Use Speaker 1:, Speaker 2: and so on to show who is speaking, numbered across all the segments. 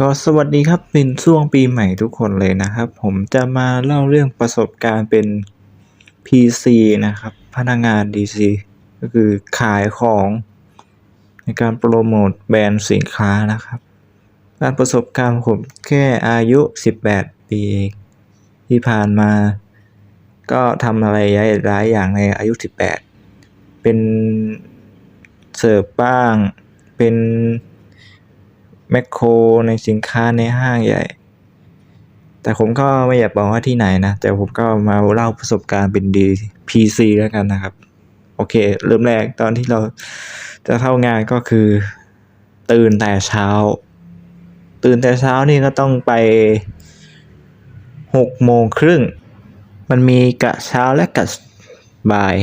Speaker 1: ก็สวัสดีครับเป็นช่วงปีใหม่ทุกคนเลยนะครับ ผมจะมาเล่าเรื่องประสบการณ์เป็น PC นะครับ พนักงาน DC ก็คือขายของในการโปรโมทแบรนด์สินค้านะครับการประสบการณ์ผมแค่อายุ 18 ปีที่ผ่านมา ก็ทำอะไรหลายอย่างในอายุ 18 เป็นเสิร์ฟบ้างเป็น แมคโครในสินค้าในห้างใหญ่ แต่ผมก็ไม่อยากบอกว่าที่ไหนนะ แต่ผมก็มาเล่าประสบการณ์เป็นดี PC แล้วกันนะครับ โอเค เริ่มแรกตอนที่เราจะเข้างานก็คือ ตื่นแต่เช้า ตื่นแต่เช้านี่ก็ต้องไปหกโมงครึ่ง มันมีกะเช้าและกะบ่าย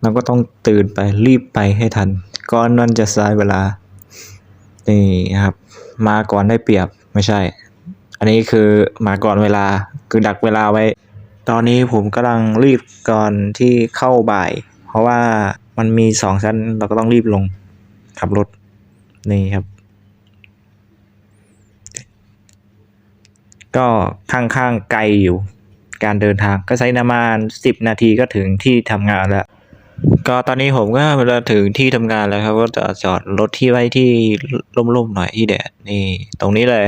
Speaker 1: เราก็ต้องตื่นไปรีบไปให้ทัน ก่อนมันจะสายเวลา นี่ครับ มาก่อนได้เปรียบไม่ใช่ อันนี้คือมาก่อนเวลาคือดักเวลาไว้ ตอนนี้ผมกำลังรีบก่อนที่เข้าบ่าย เพราะว่ามันมีสองชั้นเราก็ต้องรีบลงขับรถนี่ครับ ก็ข้างๆไกลอยู่ การเดินทางก็ใช้ประมาณสิบนาทีก็ถึงที่ทำงานแล้ว ก็ตอนนี้ผมก็เวลาถึงที่ทำงานแล้วครับ ก็จะจอดรถที่ไว้ที่ร่มๆหน่อยที่แดดนี่ตรงนี้เลย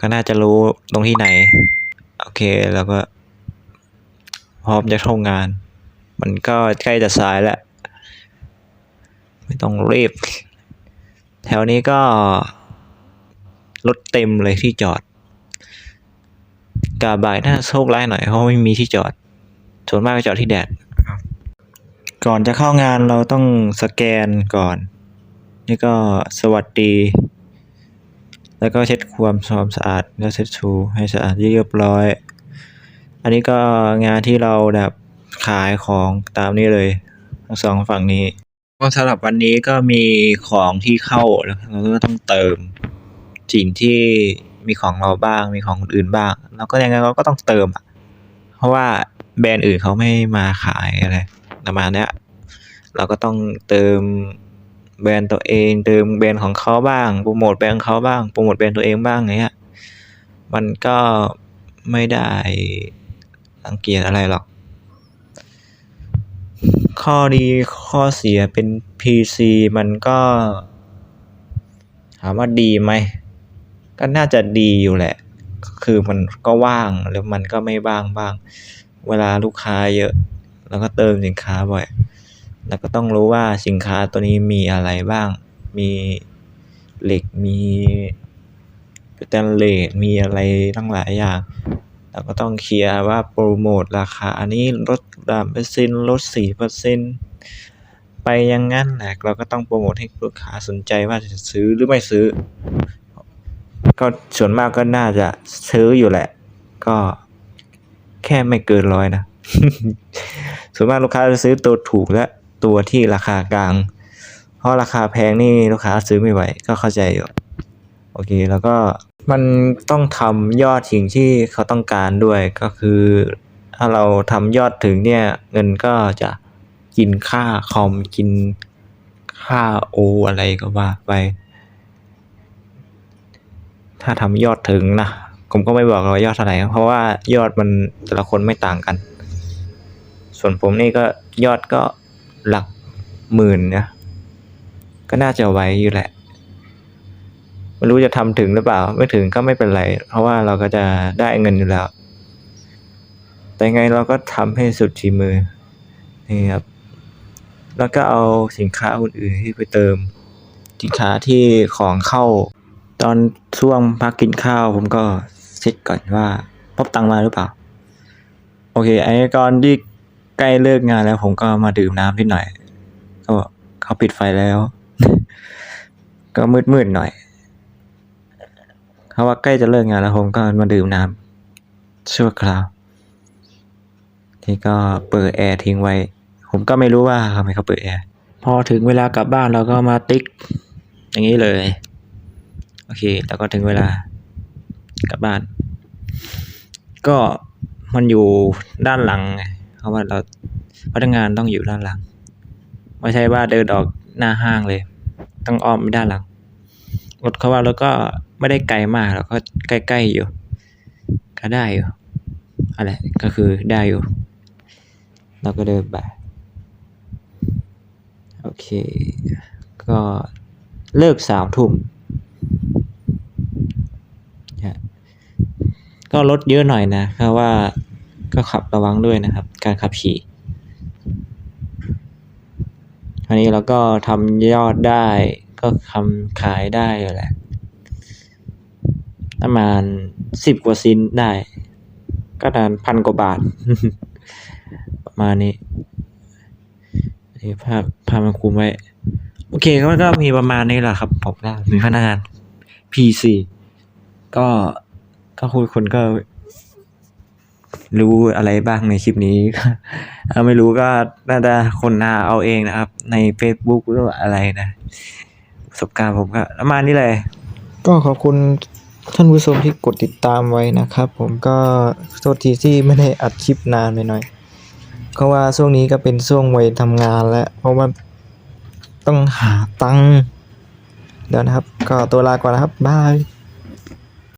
Speaker 1: ก็น่าจะรู้ตรงที่ไหน โอเคแล้วก็พร้อมจะทำงาน มันก็ใกล้จะสายแล้ว ไม่ต้องรีบ แถวนี้ก็รถเต็มเลยที่จอดกาบ่ายน่าโชคร้ายหน่อยเพราะไม่มีที่จอดส่วนมากก็จอดที่แดด ก่อนจะเข้างานเราต้องสแกนก่อน นี่ก็สวัสดี แล้วก็เช็ดความความสะอาดแล้วเช็ดชูให้สะอาดเรียบร้อย อันนี้ก็งานที่เราแบบขายของตามนี้เลยทั้งสองฝั่งนี้ก็สำหรับวันนี้ก็มีของที่เข้าแล้วเราก็ต้องเติมสิ่งที่มีของเราบ้างมีของคนอื่นบ้างเราก็ยังไงเราก็ต้องเติมอะเพราะว่าแบรนด์อื่นเขาไม่มาขายอะไร ประมาณนี้เราก็ต้องเติมแบรนด์ตัวเอง เติมแบรนด์ของเขาบ้างโปรโมทแบรนด์เขาบ้างโปรโมทแบรนด์ตัวเองบ้างอย่างเงี้ยมันก็ไม่ได้รังเกียจอะไรหรอก ข้อดีข้อเสียเป็น PC มันก็ถามว่าดีไหมก็น่าจะดีอยู่แหละ คือมันก็ว่างแล้วมันก็ไม่ว่างบ้าง เวลาลูกค้าเยอะ แล้วก็เติมสินค้าบ่อย แล้วก็ต้องรู้ว่าสินค้าตัวนี้มีอะไรบ้าง มีเหล็ก มีสแตนเลสมีอะไรตั้งหลายอย่างเราก็ต้องเคลียร์ว่าโปรโมทราคา อันนี้ลดสามเปอร์เซ็นต์ลดสี่เปอร์เซ็นต์ไปย่างนั้นแหละเราก็ต้องโปรโมทให้ลูกค้าสนใจว่าจะซื้อหรือไม่ซื้อ ก็ส่วนมากก็น่าจะซื้ออยู่แหละ ก็แค่ไม่เกินร้อยนะ ส่วนมากลูกค้าจะซื้อตัวถูกและตัวที่ราคากลาง เพราะราคาแพงนี่ลูกค้าซื้อไม่ไหวก็เข้าใจอยู่ โอเค แล้วก็มันต้องทำยอดสิ่งที่เขาต้องการด้วยก็คือ ถ้าเราทำยอดถึงเนี่ย เงินก็จะกินค่าคอมกินค่าโออะไรก็ว่าไป ถ้าทำยอดถึงนะ ผมก็ไม่บอกว่ายอดเท่าไหร่เพราะว่ายอดมันแต่ละคนไม่ต่างกัน ส่วนผมนี่ก็ยอดก็หลักหมื่นนะก็น่าจะไหวอยู่แหละไม่รู้จะทำถึงหรือเปล่า ไม่ถึงก็ไม่เป็นไร เพราะว่าเราก็จะได้เงินอยู่แล้ว แต่ไงเราก็ทำให้สุดทีมือนี่ครับ แล้วก็เอาสินค้าอื่นๆที่ไปเติม สินค้าที่ของเข้า ตอนช่วงพักกินข้าวผมก็เช็คก่อนว่าพบตังค์มาหรือเปล่า โอเคไอ้ก่อนที่ ใกล้เลิกงานแล้วผมก็มาดื่มน้ำนิดหน่อย ก็เขาปิดไฟแล้ว ก็มืดๆหน่อยเขาว่าใกล้จะเลิกงานแล้วผมก็มาดื่มน้ำชั่วคราว ที่ก็เปิดแอร์ทิ้งไว้ ผมก็ไม่รู้ว่าทำไมเขาเปิดแอร์พอถึงเวลากลับบ้านเราก็มาติ๊ก อย่างนี้เลย โอเค แล้วก็ถึงเวลากลับบ้าน ก็มันอยู่ด้านหลังไง ราะว่าเราพนักงานต้องอยู่ด้านหลัง ไม่ใช่ว่าเดินออกหน้าห้างเลย ต้องอ้อมไปด้านหลังรถเขาว่ารถก็ไม่ได้ไกลมากแล้วก็ใกล้ๆอยู่ ก็ได้อยู่อะไรก็คือได้อยู่ เราก็เดินไปโอเค ก็เลิกสามทุ่มก็รถเยอะหน่อยนะเพราะว่า ก็ขับระวังด้วยนะครับ การขับขี่อันนี้เราก็ทำยอดได้ก็ทำขายได้อยู่แหละประมาณสิบกว่าซินได้ ก็นานพันกว่าบาท ประมาณนี้นี่ภาพภาพมันคุมไว้ โอเคก็ก็มีประมาณนี้แหละครับผมก็มีพนักงาน PC ก็ก็คุยคนก็ รู้อะไรบ้างในคลิปนี้ถ้าไม่รู้ก็น่าจะคนหาเอาเองนะครับ ใน Facebook หรืออะไรนะประสบการณ์ผมก็ประมาณนี้เลย
Speaker 2: ก็ขอบคุณท่านผู้ชมที่กดติดตามไว้นะครับ ผมก็โทษทีที่ไม่ได้อัดคลิปนานไปหน่อยเพราะว่าช่วงนี้ก็เป็นช่วงวัยทำงานแล้ว เพราะว่าต้องหาตังค์เดี๋ยวนะครับ ก็ตัวลาก่อนนะครับบาย